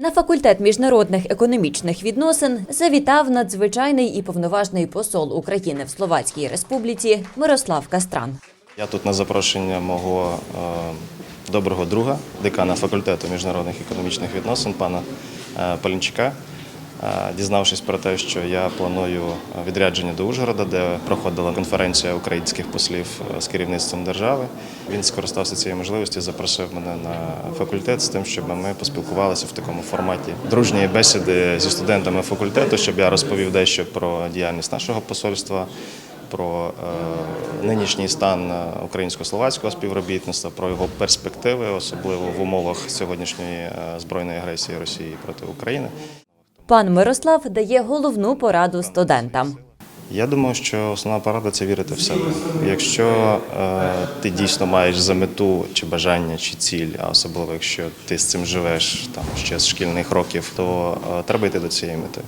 На факультет міжнародних економічних відносин завітав надзвичайний і повноважний посол України в Словацькій Республіці Мирослав Кастран. Я тут на запрошення мого е, доброго друга, декана факультету міжнародних економічних відносин, пана е, Полінчика. Дізнавшись про те, що я планую відрядження до Ужгорода, де проходила конференція українських послів з керівництвом держави, він скористався цією можливістю, запросив мене на факультет з тим, щоб ми поспілкувалися в такому форматі дружньої бесіди зі студентами факультету, щоб я розповів дещо про діяльність нашого посольства про е, нинішній стан е, українсько-словацького співробітництва, про його перспективи, особливо в умовах сьогоднішньої е, збройної агресії Росії проти України. Пан Мирослав дає головну пораду студентам. Я думаю, що основна порада це вірити в себе. Якщо е, ти дійсно маєш за мету чи бажання, чи ціль, а особливо якщо ти з цим живеш там ще з шкільних років, то е, треба йти до цієї мети.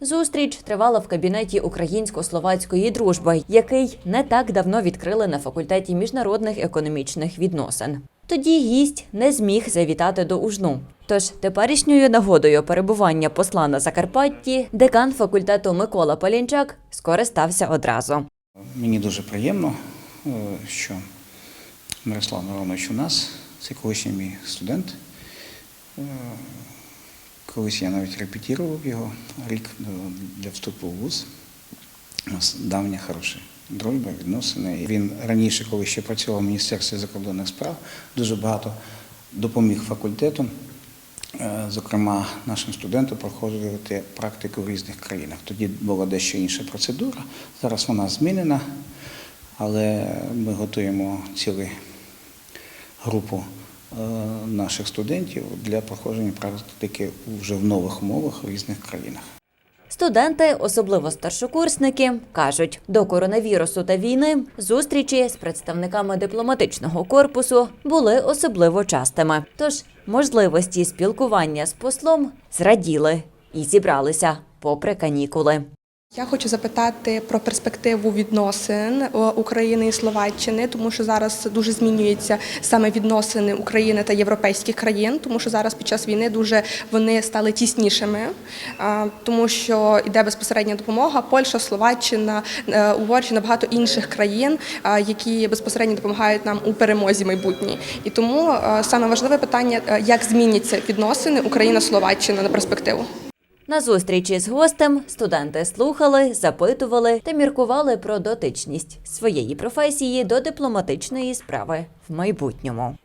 Зустріч тривала в кабінеті українсько-словацької дружби, який не так давно відкрили на факультеті міжнародних економічних відносин. Тоді гість не зміг завітати до Ужну. Тож теперішньою нагодою перебування посла на Закарпатті декан факультету Микола Полінчак скористався одразу. Мені дуже приємно, е, що Мирослав Миронович у нас, це колишній мій студент. Е, Колись я навіть репетірував його рік для вступу в ВУЗ. У нас давня хороша дружба, відносини. Він раніше, коли ще працював в Міністерстві закордонних справ, дуже багато допоміг факультету, е, зокрема нашим студентам проходити практику в різних країнах. Тоді була дещо інша процедура. Зараз вона змінена, але ми готуємо цілу групу е, наших студентів для проходження практики вже в нових умовах в різних країнах. Студенти, особливо старшокурсники, кажуть, до коронавірусу та війни зустрічі з представниками дипломатичного корпусу були особливо частими. Тож можливості спілкування з послом зраділи і зібралися попри канікули. Я хочу запитати про перспективу відносин е, України і Словаччини, тому що зараз дуже змінюються саме відносини України та європейських країн, тому що зараз під час війни дуже вони стали тіснішими, тому що йде безпосередня допомога. Польща, Словаччина, е, Угорщина, багато інших країн, які безпосередньо допомагають нам у перемозі майбутній. І тому е, саме важливе питання, е, як зміняться відносини Україна-Словаччина на перспективу. На зустрічі з гостем студенти слухали, запитували та міркували про дотичність своєї професії до дипломатичної справи в майбутньому.